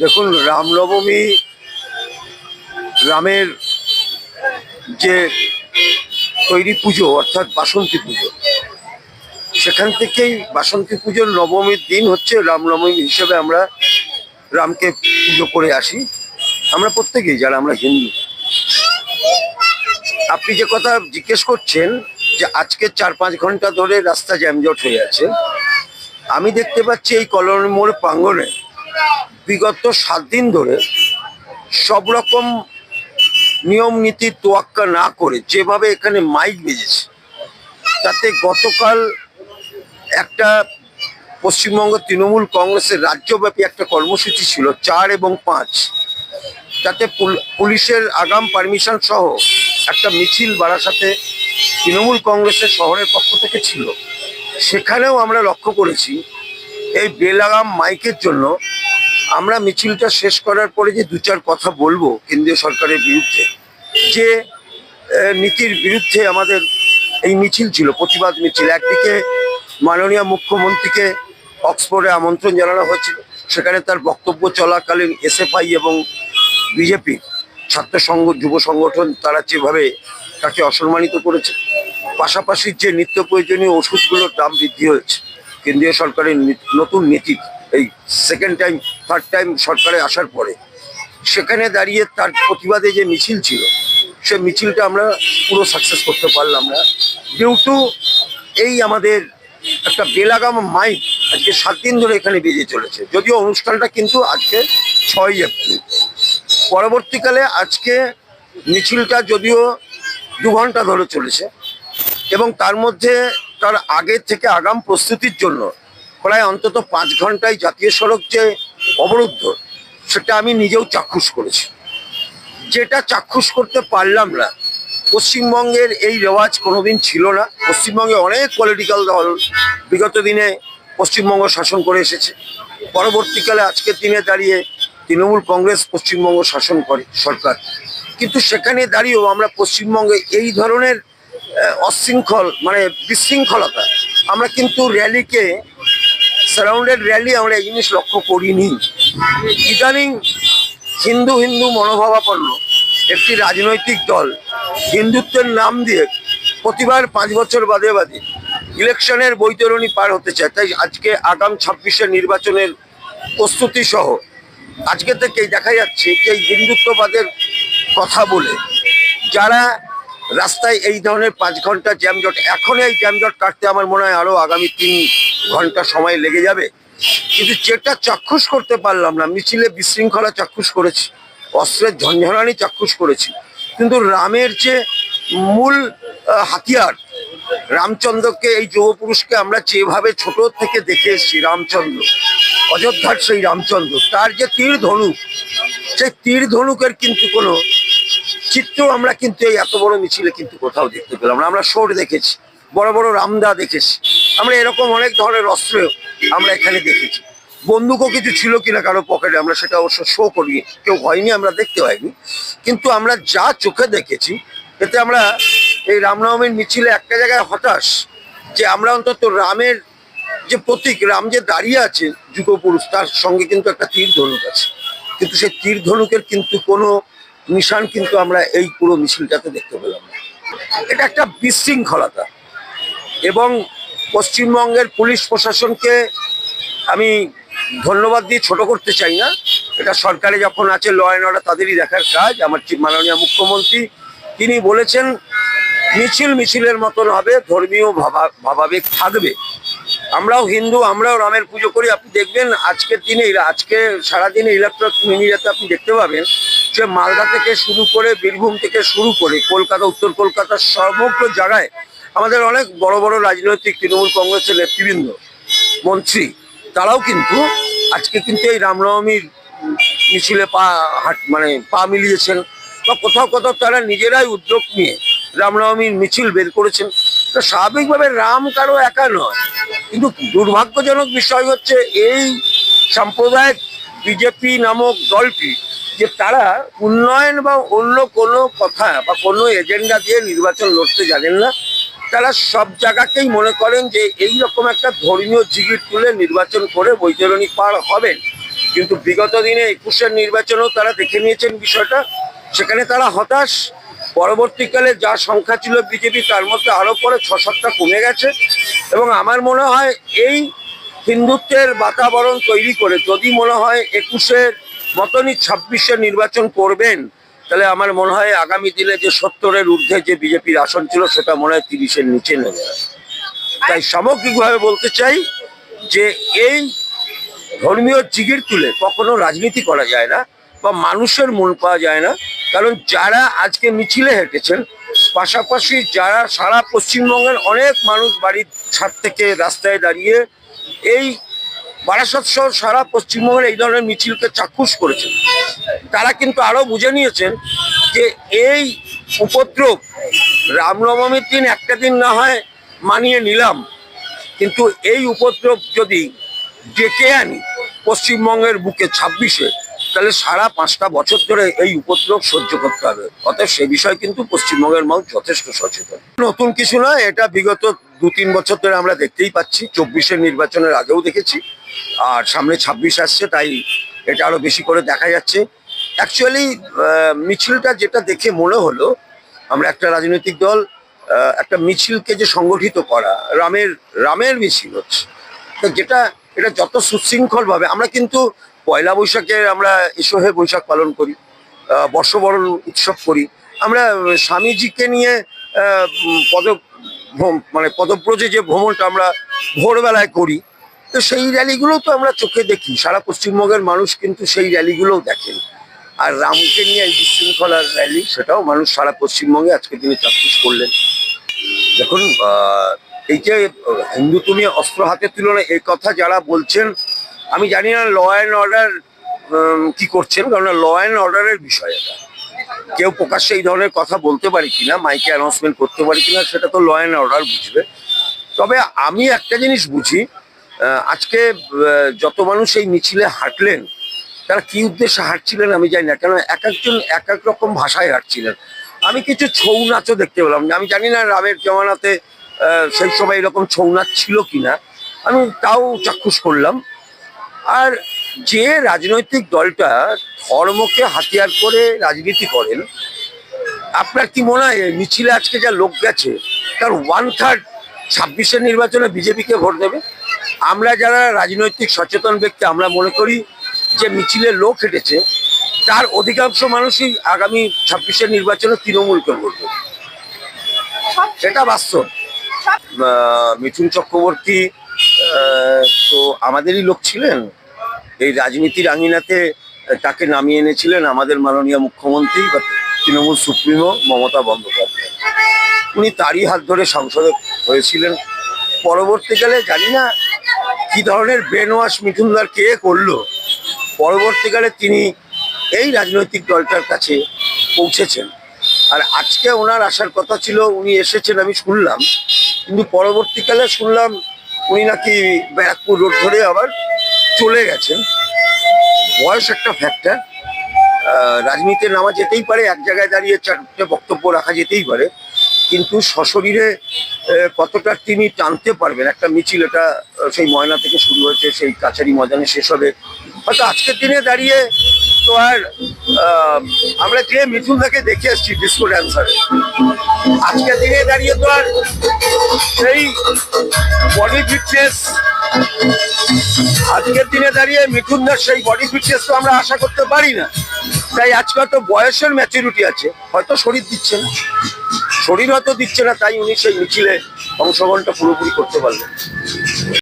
দেখুন, রামনবমী রামের যে তৈরি পুজো, অর্থাৎ বাসন্তী পুজো, সেখান থেকেই বাসন্তী পুজোর নবমীর দিন হচ্ছে রামনবমী হিসেবে আমরা রামকে পুজো করে আসি। আমরা প্রত্যেকেই, যারা আমরা হিন্দু। আপনি যে কথা জিজ্ঞেস করছেন যে আজকে চার পাঁচ ঘণ্টা ধরে রাস্তা জ্যামজট হয়ে আছে, আমি দেখতে পাচ্ছি এই কলোনি মোড় প্রাঙ্গণে বিগত সাত দিন ধরে সব রকম নিয়ম নীতি তোয়াক্কা না করে যেভাবে এখানে মাইক বেজেছে, তাতে গতকাল একটা পশ্চিমবঙ্গ তৃণমূল কংগ্রেসের রাজ্যব্যাপী একটা কর্মসূচি ছিল চার এবং পাঁচ, তাতে পুলিশের আগাম পারমিশন সহ একটা মিছিল বারাসাতে তৃণমূল কংগ্রেসের শহরের পক্ষ থেকে ছিল। সেখানেও আমরা লক্ষ্য করেছি, এই বেলাগাম মাইকের জন্য আমরা মিছিলটা শেষ করার পরে যে দু চার কথা বলব কেন্দ্রীয় সরকারের বিরুদ্ধে, যে নীতির বিরুদ্ধে আমাদের এই মিছিল ছিল, প্রতিবাদ মিছিল। একদিকে মাননীয় মুখ্যমন্ত্রীকে অক্সফোর্ডে আমন্ত্রণ জানানো হয়েছিল, সেখানে তার বক্তব্য চলাকালীন এসএফআই এবং বিজেপি, ছাত্র সংঘ, যুব সংগঠন, তারা যেভাবে তাকে অসম্মানিত করেছে, পাশাপাশি যে নিত্য প্রয়োজনীয় ওষুধগুলোর দাম বৃদ্ধি হয়েছে, কেন্দ্রীয় সরকারের নতুন নীতি। এই সেকেন্ড টাইম থার্ড টাইম সরকারে আসার পরে, সেখানে দাঁড়িয়ে তার প্রতিবাদে যে মিছিল ছিল, সে মিছিলটা আমরা পুরো সাকসেস করতে পারলাম না। টু এই আমাদের একটা বেলাগাম মাইক আজকে সাত দিন ধরে এখানে বেজে চলেছে। যদিও অনুষ্ঠানটা কিন্তু আজকে ছয় এপ্রিল। পরবর্তীকালে আজকে মিছিলটা যদিও দু ঘণ্টা ধরে চলেছে এবং তার মধ্যে তার আগে থেকে আগাম প্রস্তুতির জন্য প্রায় অন্তত পাঁচ ঘন্টায় জাতীয় সড়ক যে অবরুদ্ধ, সেটা আমি নিজেও চাক্ষুষ করেছি। যেটা চাক্ষুষ করতে পারলাম না, পশ্চিমবঙ্গের এই রেওয়াজ কোনোদিন ছিল না। পশ্চিমবঙ্গে অনেক পলিটিক্যাল দল বিগত দিনে পশ্চিমবঙ্গ শাসন করে এসেছে। পরবর্তীকালে আজকের দিনে দাঁড়িয়ে তৃণমূল কংগ্রেস পশ্চিমবঙ্গ শাসন করে সরকার। কিন্তু সেখানে দাঁড়িয়েও আমরা পশ্চিমবঙ্গে এই ধরনের অশৃঙ্খল মানে বিশৃঙ্খলতা, আমরা কিন্তু র্যালিকে সারাউন্ডেড র্যালি আমরা এই জিনিস লক্ষ্য করিনি। ইদানিং হিন্দু হিন্দু মনোভাবাপন্ন একটি রাজনৈতিক দল হিন্দুত্বের নাম দিয়ে প্রতিবার পাঁচ বছর বাদে বাদে ইলেকশনের বৈতরণী পার হতে চায়। তাই আজকে আগাম ছাব্বিশের নির্বাচনের প্রস্তুতি সহ আজকে থেকেই দেখা যাচ্ছে যে হিন্দুত্ববাদের কথা বলে যারা রাস্তায় এই ধরনের পাঁচ ঘণ্টা জ্যামজট এখন এই জ্যামজট কাটতে আমার মনে হয় আরও আগামী তিন ঘণ্টা সময় লেগে যাবে। কিন্তু যেটা চাক্ষুষ করতে পারলাম না, মিছিলে বিশৃঙ্খলা চাক্ষুষ করেছি, অস্ত্রের ঝঞ্ঝনানি চাক্ষুষ করেছি। কিন্তু রামের যে মূল হাতিয়ার, রামচন্দ্রকে, এই যুব পুরুষকে আমরা যেভাবে ছোট থেকে দেখে এসেছি, রামচন্দ্র, অযোধ্যার সেই রামচন্দ্র, তার যে তীর ধনুক সেই তীর ধনুকের কিন্তু কোনো চিত্র আমরা কিন্তু এই এত বড় মিছিলে কিন্তু কোথাও দেখতে পেলাম আমরা শোর দেখেছি, বড় বড় রামদা দেখেছি, আমরা এরকম অনেক ধরনের অস্ত্র আমরা এখানে দেখেছি। বন্দুকও কিছু ছিল কিনা কারও পকেটে, আমরা সেটা অবশ্য শো করি কেউ হয়নি, আমরা দেখতে পাইনি। কিন্তু আমরা যা চোখে দেখেছি, এতে আমরা এই রামনবমীর মিছিলে একটা জায়গায় হতাশ যে আমরা অন্তত রামের যে প্রতীক, রাম যে দাঁড়িয়ে আছে যুগপুরুষ, তার সঙ্গে কিন্তু একটা তীর ধনুক আছে। কিন্তু সেই তীর ধনুকের কিন্তু কোনো নিশান কিন্তু আমরা এই পুরো মিছিলটাতে দেখতে পেলাম এটা একটা বিশৃঙ্খলতা। এবং পশ্চিমবঙ্গের পুলিশ প্রশাসনকে আমি ধন্যবাদ দিয়ে ছোট করতে চাই না। এটা সরকারে যখন আছে ল অ্যান্ড অর্ডার তাদেরই দেখার কাজ। আমার মাননীয় মুখ্যমন্ত্রী, তিনি বলেছেন মিছিল মিছিলের মতন হবে, ধর্মীয় ভাবা ভাবাবেগ থাকবে। আমরাও হিন্দু, আমরাও রামের পুজো করি। আপনি দেখবেন আজকের দিনে, আজকে সারাদিনে ইলেকট্রনিক মিডিয়াতে আপনি দেখতে পাবেন যে মালদা থেকে শুরু করে বীরভূম থেকে শুরু করে কলকাতা, উত্তর কলকাতার সমগ্র জায়গায় আমাদের অনেক বড় বড় রাজনৈতিক তৃণমূল কংগ্রেসের নেতৃবৃন্দ, মন্ত্রী, তারাও কিন্তু আজকে কিন্তু এই রামনবমীর মিছিলে পা হাট মানে পা মিলিয়েছেন বা কোথাও কোথাও তারা নিজেরাই উদ্যোগ নিয়ে রামনবমীর মিছিল বের করেছেন। তো স্বাভাবিকভাবে রাম কারও একা নয়। কিন্তু দুর্ভাগ্যজনক বিষয় হচ্ছে এই সাম্প্রদায়িক বিজেপি নামক দলটি যে তারা উন্নয়ন বা অন্য কোনো কথা বা কোনো এজেন্ডা দিয়ে নির্বাচন লড়তে জানেন না, তারা সব জায়গাকেই মনে করেন যে এই রকম একটা ধর্মীয় জিগির তুলে নির্বাচন করে বৈতরণী পার হবেন। কিন্তু বিগত দিনে একুশের নির্বাচনেও তারা দেখে নিয়েছেন বিষয়টা। সেখানে তারা হতাশ পরবর্তীকালে যা সংখ্যা ছিল বিজেপি তার মধ্যে আরও পরে ছ সাতটা কমে গেছে এবং আমার মনে হয় এই হিন্দুত্বের বাতাবরণ তৈরি করে যদি মনে হয় একুশের মতনই ছাব্বিশে নির্বাচন করবেন, তাহলে আমার মনে হয় আগামী দিনে যে সত্তরের ঊর্ধ্বে যে বিজেপির আসন ছিল, সেটা মনে হয় তিরিশের নিচে নেমে। তাই সামগ্রিকভাবে বলতে চাই যে এই ধর্মীয় জিগির তুলে কখনো রাজনীতি করা যায় না বা মানুষের মন পাওয়া যায় না। কারণ যারা আজকে মিছিলে হেঁটেছেন, পাশাপাশি যারা সারা পশ্চিমবঙ্গের অনেক মানুষ বাড়ির ছাদ থেকে রাস্তায় দাঁড়িয়ে এই বারাসত সহ সারা পশ্চিমবঙ্গের এই ধরনের মিছিলকে চাক্ষুষ করেছেন, তারা কিন্তু আরও বুঝে নিয়েছেন যে এই উপদ্রব রামনবমীর দিন একটা দিন না হয় মানিয়ে নিলাম, কিন্তু এই উপদ্রব যদি ডেকে আনি পশ্চিমবঙ্গের বুকে ছাব্বিশে তাহলে সারা পাঁচটা বছর ধরে এই উপদ্রব সহ্য করতে হবে। অতএব সে বিষয়ে কিন্তু পশ্চিমবঙ্গের মানুষ যথেষ্ট সচেতন। নতুন কিছু নয় এটা বিগত দু তিন বছর ধরে আমরা দেখতেই পাচ্ছি। চব্বিশের নির্বাচনের আগেও দেখেছি, আর সামনে ছাব্বিশ আসছে, তাই এটা আরও বেশি করে দেখা যাচ্ছে। অ্যাকচুয়ালি মিছিলটা যেটা দেখে মনে হলো, আমরা একটা রাজনৈতিক দল একটা মিছিলকে যে সংগঠিত করা, রামের রামের মিছিল হচ্ছে। তো যেটা, এটা যত সুশৃঙ্খল ভাবে আমরা কিন্তু পয়লা বৈশাখে আমরা এসোহে বৈশাখ পালন করি বর্ষবরণ উৎসব করি। আমরা স্বামীজিকে নিয়ে পদ মানে পদব্রজে যে ভ্রমণটা আমরা ভোরবেলায় করি, তো সেই র্যালিগুলো তো আমরা চোখে দেখি। সারা পশ্চিমবঙ্গের মানুষ কিন্তু সেই র্যালিগুলোও দেখেন। আর রামকে নিয়ে এই বিশৃঙ্খলার র্যালি, সেটাও মানুষ সারা পশ্চিমবঙ্গে আজকে দিনে চাক্ষুষ করলেন। দেখুন এই যে হিন্দু তুমি অস্ত্র হাতে তুলো না, এই কথা যারা বলছেন আমি জানি না ল অ্যান্ড অর্ডার কি করছেন কারণ ল অ্যান্ড অর্ডারের বিষয় এটা। কেউ প্রকাশ্যে এই ধরনের কথা বলতে পারি কিনা, মাইকে অ্যানাউন্সমেন্ট করতে পারি কিনা, সেটা তো ল অ্যান্ড অর্ডার বুঝবে। তবে আমি একটা জিনিস বুঝি আজকে যত মানুষ এই মিছিলে হাঁটলেন, তারা কি উদ্দেশ্যে হাঁটছিলেন আমি জানি না কেন এক একজন এক এক রকম ভাষায় হাঁটছিলেন। আমি কিছু ছৌ নাচও দেখতে পেলাম, আমি জানি না রামের জমানাতে সেই সময় এরকম ছৌ নাচ ছিল কিনা। আমি তাও চাক্ষুষ করলাম। আর যে রাজনৈতিক দলটা ধর্মকে হাতিয়ার করে রাজনীতি করেন আপনার কি মনে হয় মিছিলে আজকে যা লোক গেছে তার ওয়ান থার্ড ছাব্বিশের নির্বাচনে বিজেপিকে ভোট দেবে? আমরা যারা রাজনৈতিক সচেতন ব্যক্তি আমরা মনে করি যে মিছিলে লোক হেঁটেছে তার অধিকাংশ মানুষই আগামী ছাব্বিশের নির্বাচনে তৃণমূলকে ভোট দেবে। সেটা বাস্তব। মিঠুন চক্রবর্তী তো আমাদেরই লোক ছিলেন? এই রাজনীতির আঙিনাতে তাকে নামিয়ে এনেছিলেন আমাদের মাননীয় মুখ্যমন্ত্রী বা তৃণমূল সুপ্রিমো মমতা বন্দ্যোপাধ্যায়। উনি তারই হাত ধরে সংসদে হয়েছিলেন। পরবর্তীকালে জানি না কি ধরনের ব্রেন ওয়াশ মিঠুনদার কে করল। পরবর্তীকালে তিনি এই রাজনৈতিক দলটার কাছে পৌঁছেছেন। আর আজকে ওনার আসার কথা ছিল, উনি এসেছেন আমি শুনলাম। কিন্তু পরবর্তীকালে শুনলাম উনি নাকি ব্যারাকপুর রোড ধরে আবার চলে গেছেন বয়স একটা ফ্যাক্টর রাজনীতিতে নামা যেতেই পারে, এক জায়গায় দাঁড়িয়ে চারটে বক্তব্য রাখা যেতেই পারে। কিন্তু সশরীরে কতটা তিনি টানতে পারবেন, একটা মিছিল, এটা সেই ময়না থেকে শুরু হয়েছে, সেই কাছারি ময়দানে শেষ হবে। হয়তো আজকের দিনে দাঁড়িয়ে তো আর আমরা যে মিথুনদাকে দেখে আসছি ডিসকো ড্যান্সারে আজকের দিনে দাঁড়িয়ে তো আর সেই বডি ফিটনেস আজকের দিনে দাঁড়িয়ে মিঠুনদার সেই বডি ফিটনেস তো আমরা আশা করতে পারি না। তাই আজকাল তো বয়সের ম্যাচুরিটি আছে, হয়তো শরীর দিচ্ছে না। শরীর হয়তো দিচ্ছে না, তাই উনি সেই মিছিলে অংশগ্রহণটা পুরোপুরি করতে পারলেন।